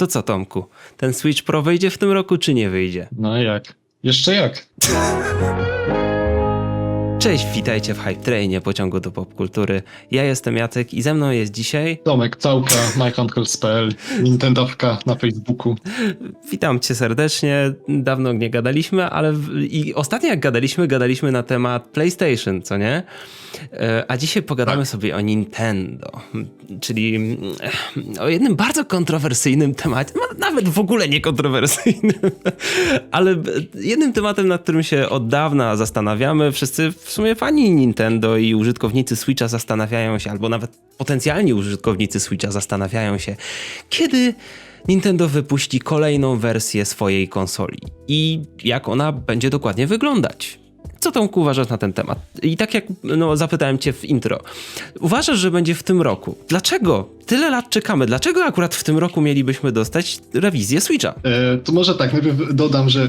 To co, Tomku? Ten Switch Pro wyjdzie w tym roku, czy nie wyjdzie? No jak? Jeszcze jak? Cześć, witajcie w Hype Trainie pociągu do popkultury. Ja jestem Jacek i ze mną jest dzisiaj. Tomek Całka, MyHandhells.pl, Nintendowka na Facebooku. Witam cię serdecznie. Dawno nie gadaliśmy, ale i ostatnio jak gadaliśmy, gadaliśmy na temat PlayStation, co nie? E, A dzisiaj pogadamy Tak. sobie o Nintendo, czyli mm, o jednym bardzo kontrowersyjnym temacie, no, nawet w ogóle nie kontrowersyjnym, ale jednym tematem, nad którym się od dawna zastanawiamy. Wszyscy w sumie fani Nintendo i użytkownicy Switcha zastanawiają się, albo nawet potencjalni użytkownicy Switcha zastanawiają się, kiedy Nintendo wypuści kolejną wersję swojej konsoli i jak ona będzie dokładnie wyglądać. Co Tomku uważasz na ten temat? I tak jak no, zapytałem cię w intro, uważasz, że będzie w tym roku? Dlaczego? Tyle lat czekamy. Dlaczego akurat w tym roku mielibyśmy dostać rewizję Switcha? E, to może tak, najpierw dodam, że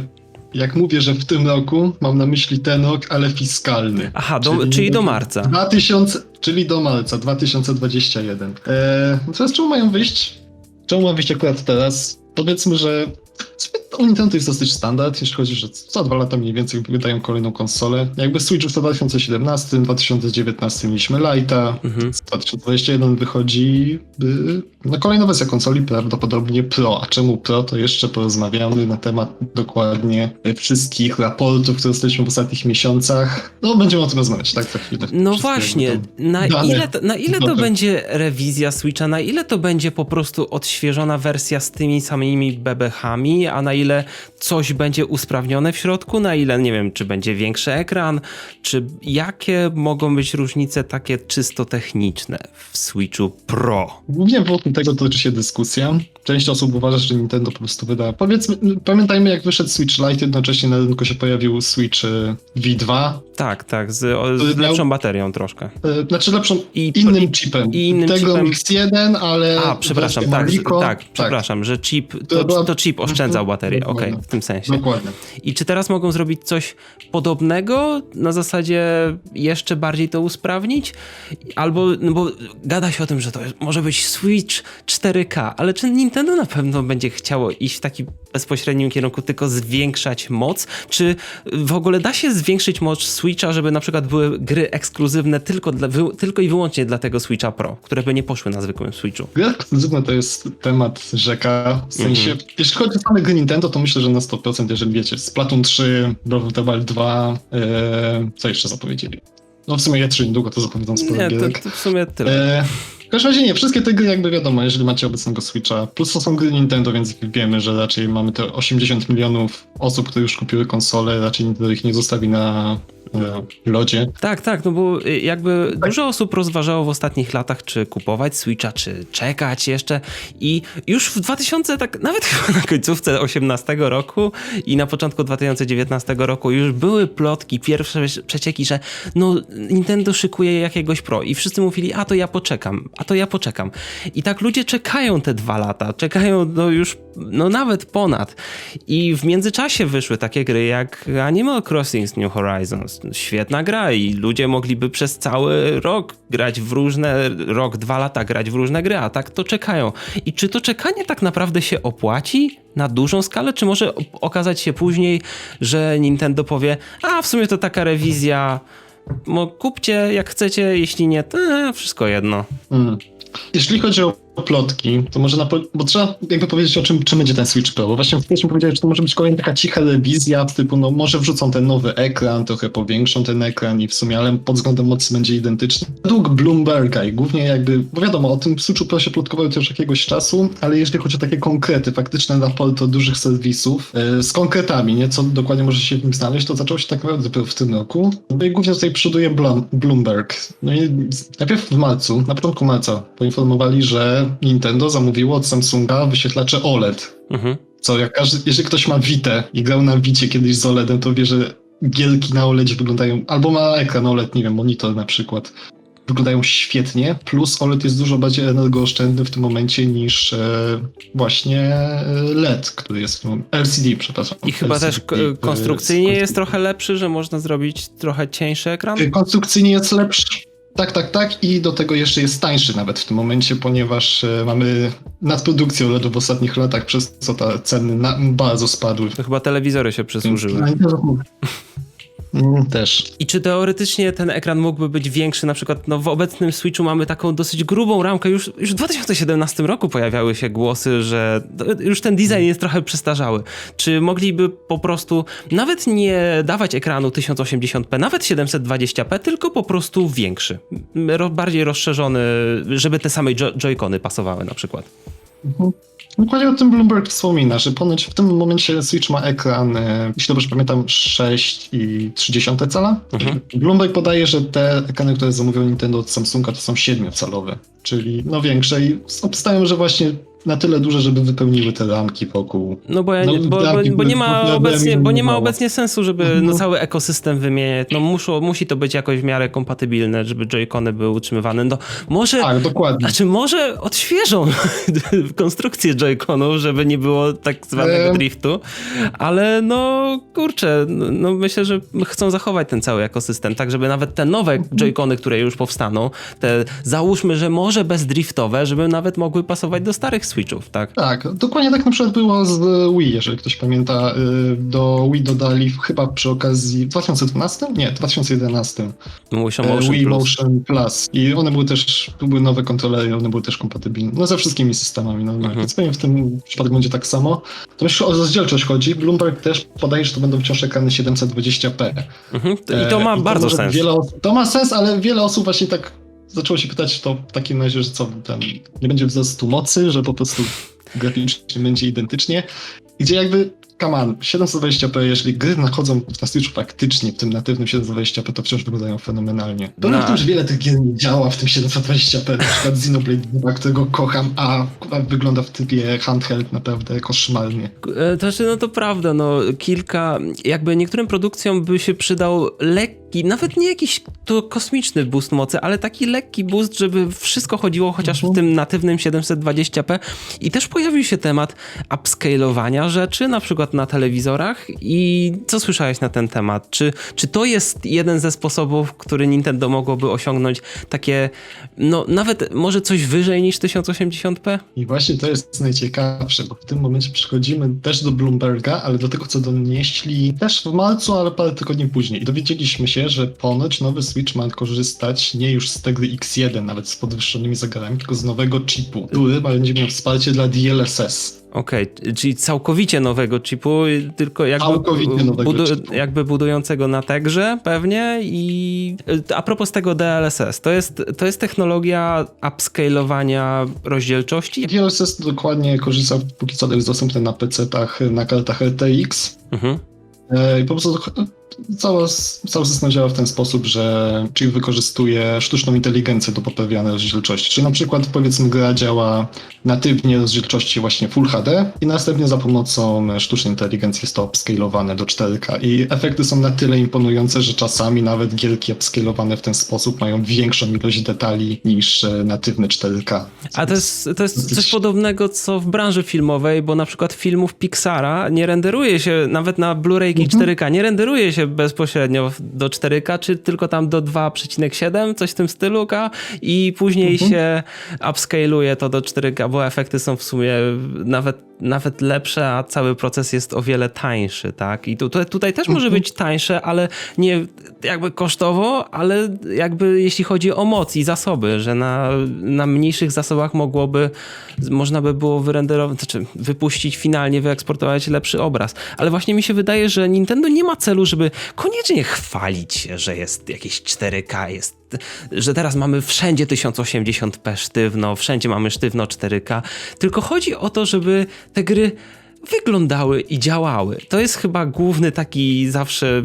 jak mówię, że w tym roku, mam na myśli ten rok, ale fiskalny. Aha, do, czyli, do marca. 2000, czyli do marca 2021. E, no teraz czemu mają wyjść? Czemu ma wyjść akurat teraz? Powiedzmy, że u Nintendo jest dosyć standard, jeśli chodzi, że co dwa lata mniej więcej wydają kolejną konsolę. Jakby Switch już w 2017, 2019 mieliśmy Lite'a, Mhm. 2021 wychodzi y, no, kolejna wersja konsoli, prawdopodobnie Pro. A czemu Pro, to jeszcze porozmawiamy na temat dokładnie wszystkich raportów, które dostaliśmy w ostatnich miesiącach. No, będziemy o tym rozmawiać, tak, za chwilę. No właśnie, na ile, to, na ile to będzie rewizja Switcha, na ile to będzie po prostu odświeżona wersja z tymi samymi bebechami, a na ile coś będzie usprawnione w środku, na ile, nie wiem, czy będzie większy ekran, czy jakie mogą być różnice takie czysto techniczne w Switchu Pro? Głównie wokół tego toczy się dyskusja. Część osób uważa, że Nintendo po prostu wyda. Powiedzmy, pamiętajmy, jak wyszedł Switch Lite, jednocześnie na rynku się pojawił Switch y, V2. Tak, tak, z, o, z miał- lepszą baterią troszkę. y, Znaczy lepszą, I, innym i, chipem. i innym tego chipem. Mix 1, ale. A, przepraszam, tak, Maliko. tak, przepraszam, że chip, To to, to chip oszczędzał Mhm, baterię, okej, dokładnie. w tym sensie. Dokładnie. I czy teraz mogą zrobić coś podobnego, na zasadzie jeszcze bardziej to usprawnić? Albo, no bo gada się o tym, że to może być Switch 4K, ale czy Nintendo na pewno będzie chciało iść w taki bezpośrednim kierunku, tylko zwiększać moc? Czy w ogóle da się zwiększyć moc Switcha, żeby na przykład były gry ekskluzywne tylko, dla, wy, tylko i wyłącznie dla tego Switcha Pro, które by nie poszły na zwykłym Switchu? Gry ekskluzywne to jest temat rzeka. W sensie, Mhm. jeśli chodzi o same gry Nintendo, to myślę, że na 100%, jeżeli wiecie, Splatoon 3, Breath of the Wild 2, e, co jeszcze zapowiedzieli? No w sumie E3 niedługo to zapowiedzą sporo Nie, to, to w sumie tyle. E, każdym razie nie, wszystkie te gry jakby wiadomo, jeżeli macie obecnego Switcha, plus to są gry Nintendo, więc wiemy, że raczej mamy te 80 milionów osób, które już kupiły konsole, raczej Nintendo ich nie zostawi na lodzie. Tak, tak, no bo y, jakby dużo osób rozważało w ostatnich latach, czy kupować Switcha, czy czekać jeszcze. I już w 2000, tak nawet chyba na końcówce 18 roku i na początku 2019 roku już były plotki, pierwsze przecieki, że no Nintendo szykuje jakiegoś Pro. I wszyscy mówili, a to ja poczekam, a to ja poczekam. I tak ludzie czekają te dwa lata, czekają no już, no nawet ponad. I w międzyczasie wyszły takie gry jak Animal Crossing New Horizons. Świetna gra i ludzie mogliby przez cały rok grać w różne, rok, dwa lata grać w różne gry, a tak to czekają. I czy to czekanie tak naprawdę się opłaci? Na dużą skalę, czy może okazać się później, że Nintendo powie, a w sumie to taka rewizja, kupcie jak chcecie, jeśli nie, to e, wszystko jedno. Mm. Jeśli chodzi o plotki, to może na, bo trzeba jakby powiedzieć o czym, czym będzie ten Switch Pro, bo właśnie wcześniej powiedziałeś, że to może być kolejna taka cicha rewizja, typu no może wrzucą ten nowy ekran, trochę powiększą ten ekran i w sumie, ale pod względem mocy będzie identyczny. Według Bloomberga i głównie jakby, bo wiadomo, o tym Switchu Pro się plotkowało już jakiegoś czasu, ale jeśli chodzi o takie konkrety, faktyczne raporty od dużych serwisów, e, z konkretami, nie, co dokładnie może się w nim znaleźć, to zaczęło się tak naprawdę dopiero w tym roku. No i głównie tutaj przoduje Bloomberg. No i najpierw w marcu, na początku marca, poinformowali, że Nintendo zamówiło od Samsunga wyświetlacze OLED. Mhm. Co jak każdy, jeżeli ktoś ma Vita i grał na Vicie kiedyś z OLEDem, to wie, że gierki na OLEDzie wyglądają, albo ma ekran OLED, nie wiem, monitor na przykład, wyglądają świetnie, plus OLED jest dużo bardziej energooszczędny w tym momencie niż e, właśnie e, LED, który jest w tym, LCD, przepraszam. I chyba LCD, też ko- konstrukcyjnie jest trochę lepszy, że można zrobić trochę cieńszy ekran? Konstrukcyjnie jest lepszy. Tak, tak, tak. I do tego jeszcze jest tańszy nawet w tym momencie, ponieważ e, mamy nadprodukcję OLED w ostatnich latach, przez co te ceny na, bardzo spadły. To chyba telewizory się przysłużyły. Mm, Też. I czy teoretycznie ten ekran mógłby być większy? Na przykład no, w obecnym Switchu mamy taką dosyć grubą ramkę. Już, już w 2017 roku pojawiały się głosy, że już ten design jest trochę przestarzały. Czy mogliby po prostu nawet nie dawać ekranu 1080p, nawet 720p, tylko po prostu większy, bardziej rozszerzony, żeby te same jo- joycony pasowały na przykład? Mhm. Dokładnie o tym Bloomberg wspomina, że ponoć w tym momencie Switch ma ekran, e, jeśli dobrze pamiętam, 6,3 cala. Mhm. Bloomberg podaje, że te ekrany, które zamówił Nintendo od Samsunga, to są 7-calowe, czyli no większe i obstają, że właśnie na tyle duże, żeby wypełniły te ramki wokół. No bo, ja, No, nie- bo, bo, bo nie ma obecnie, bo nie ma obecnie sensu, żeby Mhm. no, cały ekosystem wymieniać. No muszą, musi to być jakoś w miarę kompatybilne, żeby joycony były utrzymywane. No może, Tak, dokładnie. znaczy może odświeżą konstrukcję joyconów, żeby nie było tak zwanego Em. driftu, ale no kurczę, no, no myślę, że chcą zachować ten cały ekosystem, tak żeby nawet te nowe Mhm. joycony, które już powstaną, te załóżmy, że może bezdriftowe, żeby nawet mogły pasować do starych Switchów, tak? Tak, dokładnie tak na przykład było z Wii, jeżeli ktoś pamięta. y, Do Wii dodali chyba przy okazji w 2012? Nie, 2011. Motion e, Motion Wii Plus. Motion Plus. I one były też, były nowe kontrolery, one były też kompatybilne. No ze wszystkimi systemami normalnie. Mhm. Więc pewnie w tym przypadku będzie tak samo. To jeśli o rozdzielczość chodzi, Bloomberg też podaje, że to będą wciąż ekrany 720p. Mhm. I to ma E, bardzo może sens. Wiele to ma sens, ale wiele osób właśnie tak zaczęło się pytać to w takim razie, że co, ten, nie będzie wzrostu mocy, że po prostu graficznie będzie identycznie. Gdzie jakby, come on, 720p, jeżeli gry nachodzą na Switchu faktycznie w tym natywnym 720p, to wciąż wyglądają fenomenalnie. Problem No. w tym, że wiele tych gier nie działa w tym 720p, na przykład Xenoblade 2, którego kocham, a wygląda w typie handheld naprawdę koszmarnie. E, To znaczy, no to prawda, no kilka, jakby niektórym produkcjom by się przydał lekki, nawet nie jakiś to kosmiczny boost mocy, ale taki lekki boost, żeby wszystko chodziło chociaż w Mhm. tym natywnym 720p i też pojawił się temat upscalowania rzeczy, na przykład na telewizorach i co słyszałeś na ten temat? Czy, czy to jest jeden ze sposobów, który Nintendo mogłoby osiągnąć takie, no nawet może coś wyżej niż 1080p? I właśnie to jest najciekawsze, bo w tym momencie przechodzimy też do Bloomberga, ale do tego, co donieśli też w marcu, ale parę tygodni później. I dowiedzieliśmy się, że ponoć nowy Switch ma korzystać nie już z tego X1, nawet z podwyższonymi zegarami, tylko z nowego chipu, który będzie miał wsparcie dla DLSS. Okej, czyli całkowicie nowego chipu, tylko jakby, Całkowicie nowego chipu. jakby budującego na Tegrze pewnie i a propos tego DLSS, to jest, to jest technologia upscalowania rozdzielczości? DLSS dokładnie korzysta, póki co jest dostępne na PC-tach, na kartach RTX. Mhm. E, I po prostu cały, cały system działa w ten sposób, że chip wykorzystuje sztuczną inteligencję do poprawiania rozdzielczości. Czyli na przykład powiedzmy gra działa natywnie rozdzielczości właśnie Full HD i następnie za pomocą sztucznej inteligencji jest to upscalowane do 4K i efekty są na tyle imponujące, że czasami nawet gierki upscalowane w ten sposób mają większą ilość detali niż e, natywne 4K. A to jest, to jest coś podobnego co w branży filmowej, bo na przykład filmów Pixara nie renderuje się nawet na Blu-rayki Mhm. 4K, nie renderuje się bezpośrednio do 4K, czy tylko tam do 2,7, coś w tym stylu K i później Mhm. się upscaluje to do 4K, bo efekty są w sumie nawet, nawet lepsze, a cały proces jest o wiele tańszy, tak? I tu, tu, tutaj też może Mhm. być tańsze, ale nie jakby kosztowo, ale jakby jeśli chodzi o moc i zasoby, że na, na mniejszych zasobach mogłoby, można by było wyrenderować, znaczy wypuścić finalnie, wyeksportować lepszy obraz. Ale właśnie mi się wydaje, że Nintendo nie ma celu, żeby koniecznie chwalić się, że jest jakieś 4K, jest, że teraz mamy wszędzie 1080p sztywno, wszędzie mamy sztywno 4K, tylko chodzi o to, żeby te gry wyglądały i działały. To jest chyba główny taki zawsze,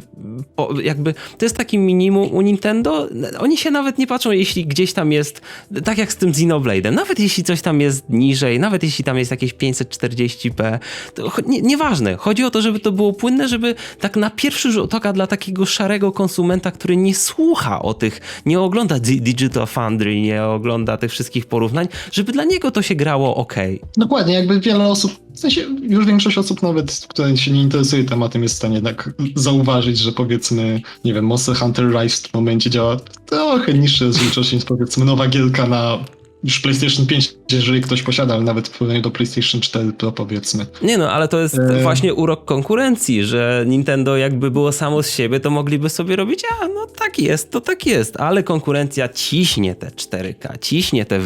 jakby, to jest taki minimum u Nintendo. Oni się nawet nie patrzą, jeśli gdzieś tam jest, tak jak z tym Xenoblade'em, nawet jeśli coś tam jest niżej, nawet jeśli tam jest jakieś 540p, to nie, nieważne. Chodzi o to, żeby to było płynne, żeby tak na pierwszy rzut oka dla takiego szarego konsumenta, który nie słucha o tych, nie ogląda Di- Digital Foundry, nie ogląda tych wszystkich porównań, żeby dla niego to się grało ok. Dokładnie, jakby wiele osób W sensie już większość osób nawet, które się nie interesuje tematem, jest w stanie tak zauważyć, że powiedzmy, nie wiem, Monster Hunter Rise w tym momencie działa trochę niższe rozdzielczości niż powiedzmy nowa gierka na już PlayStation 5, jeżeli ktoś posiada, ale nawet w porównaniu do PlayStation 4 Pro powiedzmy. Nie no, ale to jest E. właśnie urok konkurencji, że Nintendo jakby było samo z siebie, to mogliby sobie robić, a no tak jest, to tak jest, ale konkurencja ciśnie te 4K, ciśnie te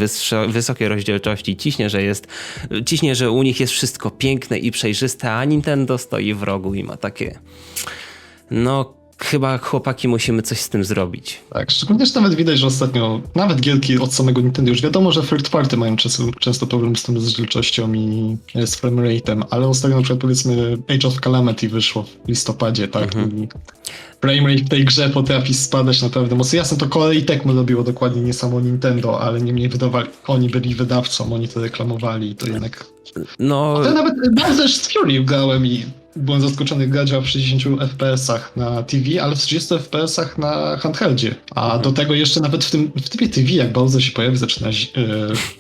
wysokie rozdzielczości, ciśnie, że jest, ciśnie, że u nich jest wszystko piękne i przejrzyste, a Nintendo stoi w rogu i ma takie, no chyba chłopaki musimy coś z tym zrobić. Tak, szczególnie, że nawet widać, że ostatnio nawet gierki od samego Nintendo już wiadomo, że third party mają często, często problem z tą rozdzielczością i e, z frame rate'em, ale ostatnio na przykład powiedzmy Age of Calamity wyszło w listopadzie, tak, i frame rate w tej grze potrafi spadać naprawdę mocno. Jasne, to Korea Tecmo robiło dokładnie nie samo Nintendo, ale niemniej wydawali, oni byli wydawcą, oni to reklamowali, to jednak... No, Ja nawet Bowser's Fury grałem i byłem zaskoczony, gra działa w 60 FPS-ach na TV, ale w 30 FPS-ach na handheldzie. A do tego jeszcze nawet w tym w typie TV, jak Bowser się pojawi, zaczyna e,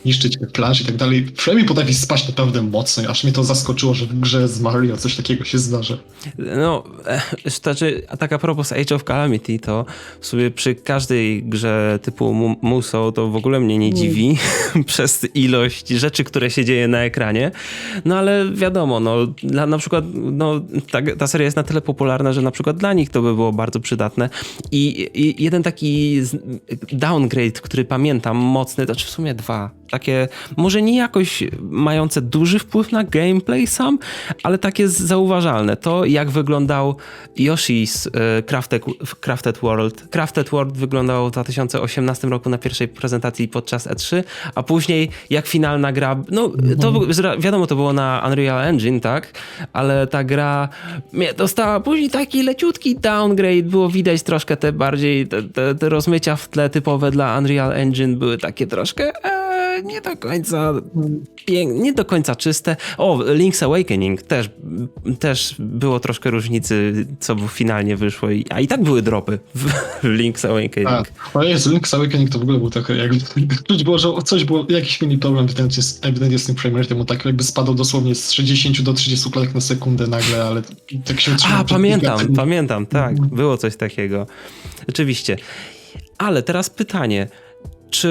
niszczyć plansz i tak dalej, przynajmniej potrafi spaść naprawdę mocno, aż mnie to zaskoczyło, że w grze z Mario coś takiego się zdarza. No, e, znaczy, a tak a propos Age of Calamity, to w sobie przy każdej grze typu Mu- Muso to w ogóle mnie nie dziwi przez ilość rzeczy, które się dzieje na ekranie. No ale wiadomo, no, dla, na przykład no, ta, ta seria jest na tyle popularna, że na przykład dla nich to by było bardzo przydatne. I, i jeden taki downgrade, który pamiętam, mocny, to znaczy w sumie dwa, takie może nie jakoś mające duży wpływ na gameplay sam, ale takie zauważalne. To jak wyglądał Yoshi's e, Crafted, Crafted World. Crafted World wyglądał w 2018 roku na pierwszej prezentacji podczas E3, a później jak finalna gra, no to zra- wiadomo to było na Unreal Engine, tak? Ale ta gra. Mie- dostała później taki leciutki downgrade, było widać troszkę te bardziej, te, te, te rozmycia w tle typowe dla Unreal Engine były takie troszkę e, nie do końca nie do końca czyste. O, Link's Awakening też, też było troszkę różnicy, co finalnie wyszło, a i tak były dropy w Link's Awakening. Tak. O Jezu, Link's Awakening to w ogóle był trochę jakby... Czuć było, że coś było, jakiś mieli problem ewidentnie z, ewidentnie z tym frame rate'em, on tak jakby spadał dosłownie z 60 do 30 klatek na sekundę nagle, ale tak się utrzymał. A, pamiętam, pamiętam, tak, było coś takiego. Oczywiście. Ale teraz pytanie, czy,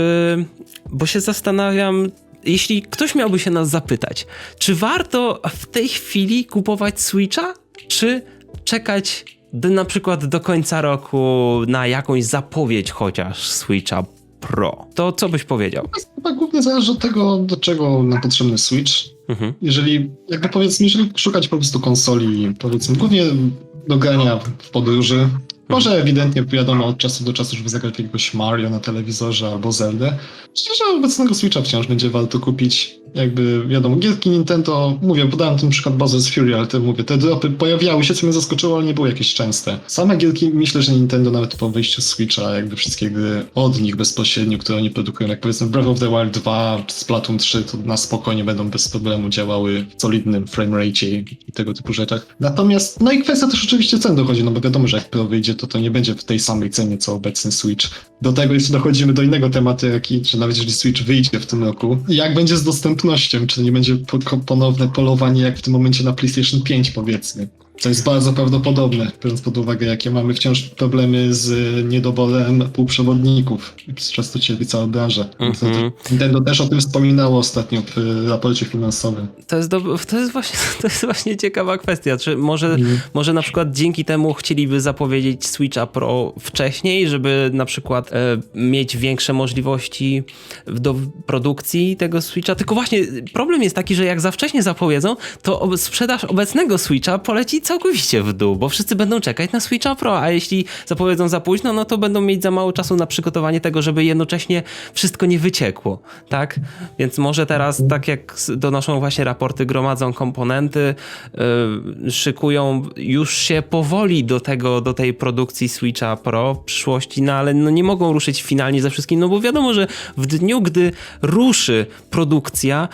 bo się zastanawiam, jeśli ktoś miałby się nas zapytać, czy warto w tej chwili kupować Switcha, czy czekać do, na przykład do końca roku na jakąś zapowiedź chociaż Switcha Pro? To co byś powiedział? Chyba głównie zależy od tego, do czego nam potrzebny Switch. Mhm. Jeżeli, jakby powiedzmy, jeżeli szukać po prostu konsoli, powiedzmy, głównie do grania w podróży, może ewidentnie wiadomo od czasu do czasu, żeby zagrać jakiegoś Mario na telewizorze albo Zeldę. Myślę, że obecnego Switcha wciąż będzie warto kupić. Jakby wiadomo, gierki Nintendo, mówię, podałem ten przykład Bowser's Fury, ale te mówię, te dropy pojawiały się, co mnie zaskoczyło, ale nie były jakieś częste. Same gierki, myślę, że Nintendo nawet po wyjściu Switcha, jakby wszystkie gry od nich bezpośrednio, które oni produkują, jak powiedzmy Breath of the Wild 2, Splatoon 3, to na spokojnie będą bez problemu działały w solidnym framerate i tego typu rzeczach. Natomiast, no i kwestia też oczywiście cen dochodzi, no bo wiadomo, że jak Pro wyjdzie, to to nie będzie w tej samej cenie, co obecny Switch. Do tego jeszcze dochodzimy do innego tematu, jaki, że nawet jeżeli Switch wyjdzie w tym roku, jak będzie z dostępnością, czy nie będzie po- ponowne polowanie jak w tym momencie na PlayStation 5 powiedzmy. To jest bardzo prawdopodobne, biorąc pod uwagę, jakie mamy wciąż problemy z niedoborem półprzewodników. Często cierpi cała branża. Mhm. Nintendo też o tym wspominało ostatnio w raporcie finansowym. To jest, do, to, jest właśnie, to jest właśnie ciekawa kwestia. Czy może, Mhm. może na przykład dzięki temu chcieliby zapowiedzieć Switcha Pro wcześniej, żeby na przykład e, mieć większe możliwości do produkcji tego Switcha? Tylko właśnie problem jest taki, że jak za wcześnie zapowiedzą, to sprzedaż obecnego Switcha poleci całkowicie w dół, bo wszyscy będą czekać na Switcha Pro, a jeśli zapowiedzą za późno, no to będą mieć za mało czasu na przygotowanie tego, żeby jednocześnie wszystko nie wyciekło, tak? Więc może teraz, tak jak donoszą właśnie raporty, gromadzą komponenty, yy, szykują już się powoli do tego, do tej produkcji Switcha Pro w przyszłości, no ale no nie mogą ruszyć finalnie ze wszystkim, no bo wiadomo, że w dniu, gdy ruszy produkcja,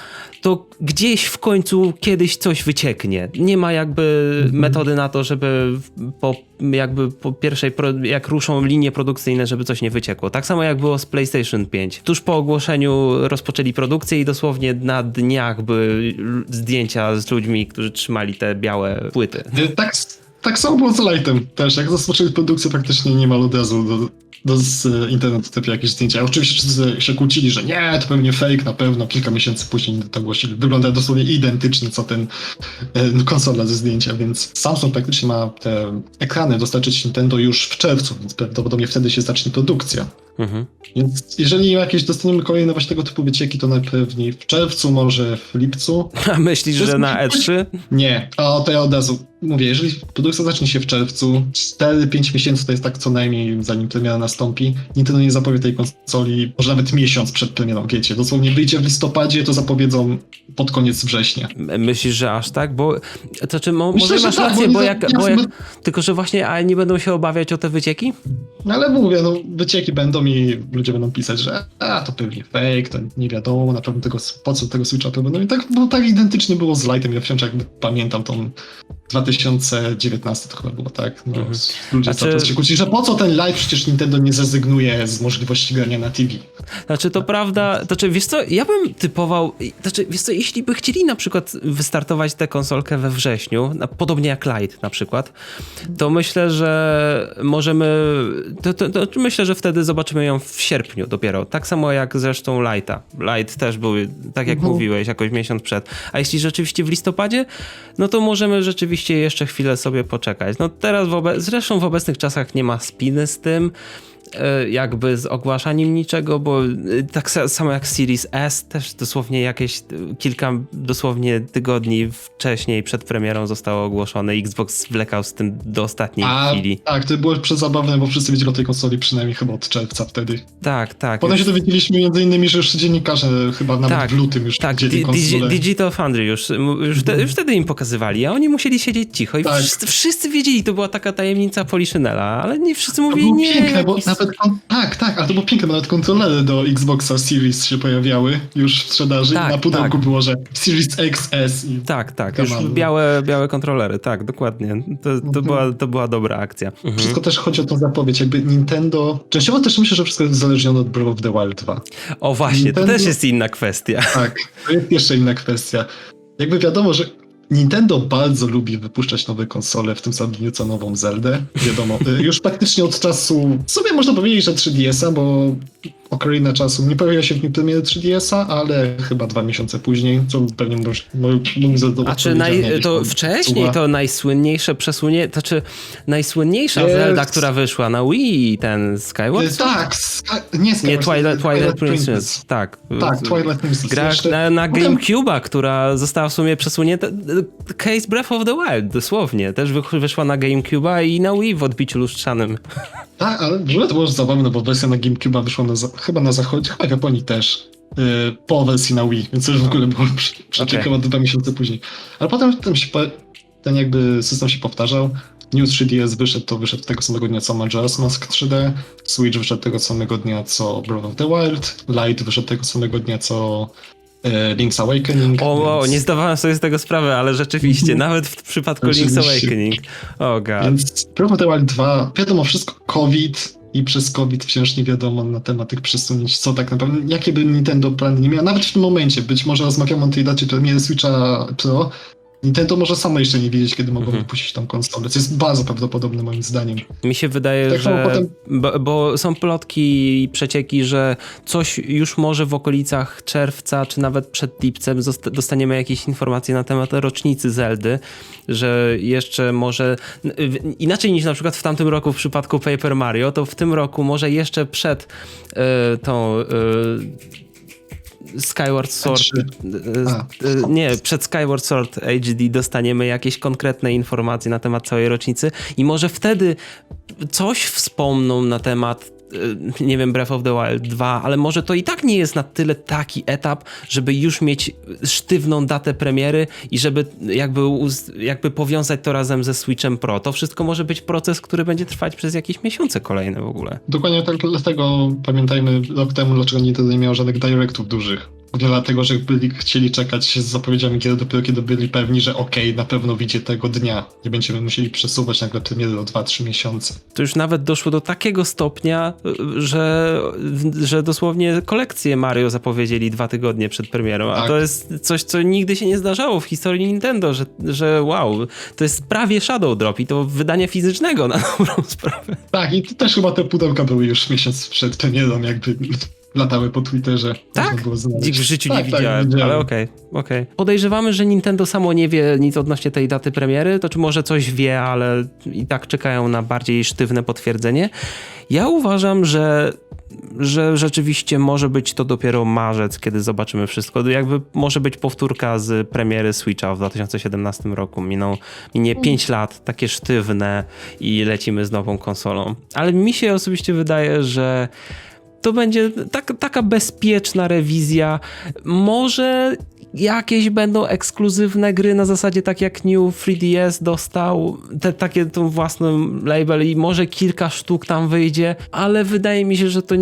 to gdzieś w końcu kiedyś coś wycieknie. Nie ma jakby Mhm. metody na to, żeby po, jakby po pierwszej, jak ruszą linie produkcyjne, żeby coś nie wyciekło. Tak samo jak było z PlayStation 5. Tuż po ogłoszeniu rozpoczęli produkcję i dosłownie na dniach były zdjęcia z ludźmi, którzy trzymali te białe płyty. Tak, tak samo było z Lightem też. Jak rozpoczęli produkcję, praktycznie niemal od razu do, do z e, internetu typu jakieś zdjęcia. Oczywiście wszyscy się kłócili, że nie, to pewnie fake, na pewno. Kilka miesięcy później to głosili. Wygląda dosłownie identycznie co ten e, konsola ze zdjęcia, więc Samsung praktycznie ma te ekrany dostarczyć Nintendo już w czerwcu, więc prawdopodobnie wtedy się zacznie produkcja. Mhm. Więc jeżeli jakieś dostaniemy kolejne właśnie tego typu wycieki, to najpewniej w czerwcu, może w lipcu. A myślisz, że na E E3? Nie, a to ja od razu mówię, jeżeli produkcja zacznie się w czerwcu, 4-5 miesięcy to jest tak co najmniej, zanim premiera nastąpi. Nintendo nie zapowie tej konsoli, może nawet miesiąc przed premierą, wiecie, dosłownie wyjdzie w listopadzie, to zapowiedzą pod koniec września. Myślisz, że aż tak? Bo to mo, Myślę, może że masz tak, rację, bo bo jak, bo ja jak tylko że właśnie a nie będą się obawiać o te wycieki? No ale mówię, no wycieki będą i ludzie będą pisać, że a, to pewnie fake, to nie wiadomo, na pewno tego, po co tego Switcha to będą. I tak, bo tak identycznie było z Lightem, ja wciąż jakby pamiętam tą 2019 to chyba było, tak? No, Mhm. Ludzie Znaczy- cały czas się kłócili, że po co ten Light, przecież Nintendo nie zrezygnuje z możliwości grania na TV. Znaczy to prawda, to czy wiesz co, ja bym typował, znaczy wiesz co, jeśli by chcieli na przykład wystartować tę konsolkę we wrześniu, na, podobnie jak Lite na przykład, to myślę, że możemy, to, to, to myślę, że wtedy zobaczymy ją w sierpniu dopiero, tak samo jak zresztą Lite'a. Lite też był, tak jak Mhm. mówiłeś, jakoś miesiąc przed, a jeśli rzeczywiście w listopadzie, no to możemy rzeczywiście jeszcze chwilę sobie poczekać. No teraz, zresztą w obecnych czasach nie ma spiny z tym, jakby z ogłaszaniem niczego, bo e, tak sa- samo jak Series S też dosłownie jakieś e, kilka dosłownie tygodni wcześniej przed premierą zostało ogłoszone. Xbox wlekał z tym do ostatniej A chwili. tak, to było przezabawne, bo wszyscy wiedzieli o tej konsoli przynajmniej chyba od czerwca wtedy. Tak, tak. Potem się dowiedzieliśmy między innymi, że już dziennikarze chyba nawet Tak, w lutym już Tak, widzieli konsolę. Digital Foundry już, już, te, już wtedy im pokazywali, a oni musieli siedzieć cicho i Tak. wszyscy, wszyscy wiedzieli, to była taka tajemnica Poliszynela, ale nie wszyscy mówili nie. piękne, bo jakiś- nawet tak, tak, ale to było piękne, nawet kontrolery do Xboxa Series się pojawiały już w sprzedaży Tak, i na pudełku tak. było, że Series XS i Tak, tak, już białe, białe kontrolery, tak, dokładnie. To, to, Mhm. była, to była dobra akcja. Mhm. wszystko też chodzi o tą zapowiedź, jakby Nintendo, częściowo też myślę, że wszystko jest uzależnione od Breath of the Wild 2. O właśnie, to Nintendo- też jest inna kwestia. Tak, to jest jeszcze inna kwestia. Jakby wiadomo, że Nintendo bardzo lubi wypuszczać nowe konsole w tym samym dniu co nową Zeldę. Wiadomo, y, już praktycznie od czasu, w sumie można powiedzieć, że 3DS-a, bo Ocarina czasu nie pojawiła się w premiery 3DS-a, ale chyba dwa miesiące później, co pewnie moż- mo- mógł za A czy naj, to wcześniej to najsłynniejsze przesunięcie, to czy najsłynniejsza Jest. Zelda, która wyszła na Wii, ten Skyward? Sword? Tak, nie Skyward Nie, Twilight, Twilight Princess. Tak. Tak, Twilight Princess. Gra Jeszcze- na, na GameCube'a, która została w sumie przesunięta. Case Breath of the Wild, dosłownie. Też wy- wyszła na GameCube'a i na Wii w odbiciu lustrzanym. Tak, ale w ogóle to było zabawne, bo wersja na GameCube wyszła na, chyba na zachodzie, chyba w Japonii też. Yy, po wersji na Wii, więc to już w ogóle było Okej. chyba dwa miesiące później. Ale potem ten, się, ten jakby system się powtarzał. New 3DS wyszedł, to wyszedł tego samego dnia co Majora's Mask 3D, Switch wyszedł tego samego dnia co Breath of the Wild, Lite wyszedł tego samego dnia co e, Link's Awakening. O, więc- nie zdawałem sobie z tego sprawy, ale rzeczywiście, nawet w przypadku Link's. Awakening. O god. Więc Breath of the Wild 2, wiadomo wszystko, COVID i przez COVID wciąż nie wiadomo na temat tych przesunięć, co tak naprawdę, jakie by Nintendo plany nie miało, nawet w tym momencie, być może rozmawiamy o tej dacie premiery Switcha Pro, Nintendo może samo jeszcze nie wiedzieć, kiedy mogą Mhm. wypuścić tą konsolę, co jest bardzo prawdopodobne moim zdaniem. Mi się wydaje, Tak że. potem- Bo, bo są plotki i przecieki, że coś już może w okolicach czerwca, czy nawet przed lipcem dostaniemy jakieś informacje na temat rocznicy Zeldy, że jeszcze może. Inaczej niż na przykład w tamtym roku w przypadku Paper Mario, to w tym roku może jeszcze przed e, tą. e, Skyward Sword. E, A. e, Nie, przed Skyward Sword HD dostaniemy jakieś konkretne informacje na temat całej rocznicy i może wtedy coś wspomną na temat nie wiem, Breath of the Wild 2, ale może to i tak nie jest na tyle taki etap, żeby już mieć sztywną datę premiery i żeby jakby, jakby powiązać to razem ze Switchem Pro. To wszystko może być proces, który będzie trwać przez jakieś miesiące kolejne w ogóle. Dokładnie tak, dlatego pamiętajmy rok temu, dlaczego Nintendo nie miało żadnych directów dużych. Dlatego, że byli chcieli czekać z zapowiedziami gier dopiero kiedy byli pewni, że okej, na pewno wyjdzie tego dnia. Nie będziemy musieli przesuwać nagle premiery o 2-3 miesiące. To już nawet doszło do takiego stopnia, że, że dosłownie kolekcję Mario zapowiedzieli dwa tygodnie przed premierą, a Tak. to jest coś, co nigdy się nie zdarzało w historii Nintendo, że, że wow, to jest prawie Shadow Drop i to wydanie fizycznego na dobrą sprawę. Tak, i też chyba te pudełka były już miesiąc przed premierą, jakby latały po Twitterze. Tak? Nigdy w życiu tak, nie widziałem, widziałem. ale okej, okej. Podejrzewamy, że Nintendo samo nie wie nic odnośnie tej daty premiery, to czy może coś wie, ale i tak czekają na bardziej sztywne potwierdzenie. Ja uważam, że że rzeczywiście może być to dopiero marzec, kiedy zobaczymy wszystko. Jakby może być powtórka z premiery Switcha w 2017 roku. Miną, minie 5 lat, takie sztywne i lecimy z nową konsolą. Ale mi się osobiście wydaje, że to będzie tak, taka bezpieczna rewizja. Może jakieś będą ekskluzywne gry na zasadzie tak jak New 3DS dostał te, takie tą własną label i może kilka sztuk tam wyjdzie, ale wydaje mi się, że to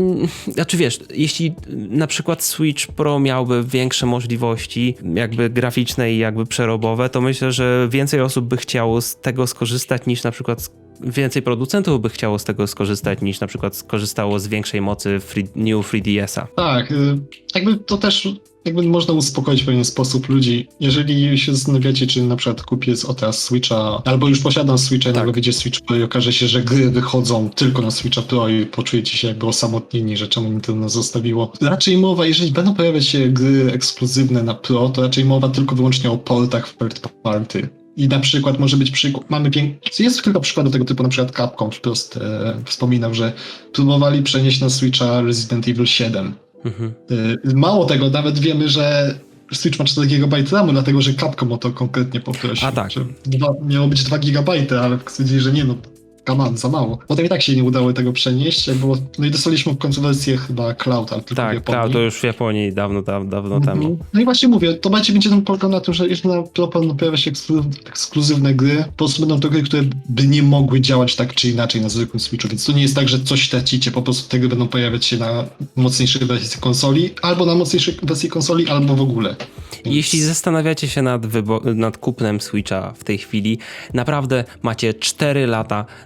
znaczy wiesz, jeśli na przykład Switch Pro miałby większe możliwości jakby graficzne i jakby przerobowe, to myślę, że więcej osób by chciało z tego skorzystać niż na przykład więcej producentów by chciało z tego skorzystać niż na przykład skorzystało z większej mocy free, New 3DS-a. Tak, y, jakby to też jakby można uspokoić w pewien sposób ludzi. Jeżeli się zastanawiacie, czy na przykład kupię z- o teraz Switcha, albo już posiadam Switcha i Tak. nagle wyjdzie Switch Pro i okaże się, że gry wychodzą tylko na Switcha Pro i poczujecie się jakby osamotnieni, że czemu Nintendo nas zostawiło. Raczej mowa, jeżeli będą pojawiać się gry ekskluzywne na Pro, to raczej mowa tylko wyłącznie o portach w third party. I na przykład może być przykład, mamy pięk... jest kilka przykładów tego typu, na przykład Capcom wprost e, wspominał, że próbowali przenieść na Switcha Resident Evil 7. Mhm. Y, Mało tego, nawet wiemy, że Switch ma 4 GB RAMu, dlatego że Capcom o to konkretnie poprosił. A tak. Że dwa, miało być 2 GB, ale stwierdzili, że nie no, on, za mało. Potem i tak się nie udało tego przenieść, bo no i dostaliśmy w końcu wersję chyba Cloud, ale tylko w Tak, Japonii. tak, to już w Japonii dawno, dawno, dawno temu. Mhm. No i właśnie mówię, to będzie, będzie tam polegał na tym, że jeżeli na Pro będą pojawiać się eksklu- ekskluzywne gry, po prostu będą to gry, które by nie mogły działać tak czy inaczej na zwykłym Switchu, więc to nie jest tak, że coś tracicie, po prostu te gry będą pojawiać się na mocniejszej wersji konsoli, albo na mocniejszej wersji konsoli, albo w ogóle. Więc- Jeśli zastanawiacie się nad, nad kupnem Switcha w tej chwili, naprawdę macie 4 lata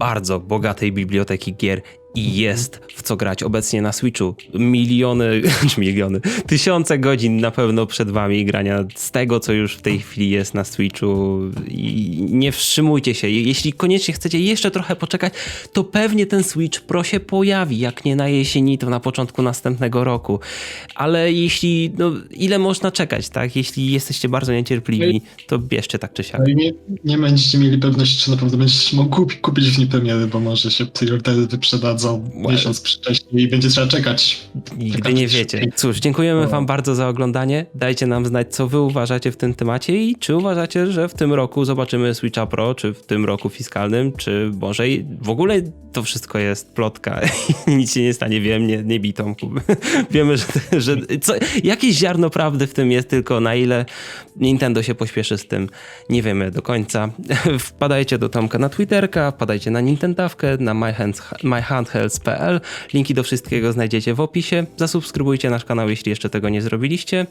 bardzo bogatej biblioteki gier i jest w co grać obecnie na Switchu. Miliony, czy miliony, tysiące godzin na pewno przed wami grania z tego, co już w tej chwili jest na Switchu i nie wstrzymujcie się. Jeśli koniecznie chcecie jeszcze trochę poczekać, to pewnie ten Switch Pro się pojawi, jak nie na jesieni, to na początku następnego roku. Ale jeśli, no ile można czekać, tak? Jeśli jesteście bardzo niecierpliwi, to bierzcie tak czy siak. No nie, nie będziecie mieli pewności, czy naprawdę będziecie mogli kupi, kupić w premiery, bo może się preordery wyprzedadzą Well. miesiąc wcześniej i będzie trzeba czekać. Nigdy nie wiecie. Cóż, dziękujemy wam bardzo za oglądanie. Dajcie nam znać, co wy uważacie w tym temacie i czy uważacie, że w tym roku zobaczymy Switcha Pro, czy w tym roku fiskalnym, czy może i w ogóle to wszystko jest plotka i nic się nie stanie. Wiem, nie, nie bij Tomku. Wiemy, że, że co, jakieś ziarno prawdy w tym jest, tylko na ile Nintendo się pośpieszy z tym, nie wiemy do końca. Wpadajcie do Tomka na Twitterka, wpadajcie na Nintendawkę, na myhandhelds.pl. Linki do wszystkiego znajdziecie w opisie. Zasubskrybujcie nasz kanał, jeśli jeszcze tego nie zrobiliście.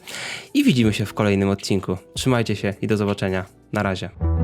I widzimy się w kolejnym odcinku. Trzymajcie się i do zobaczenia. Na razie.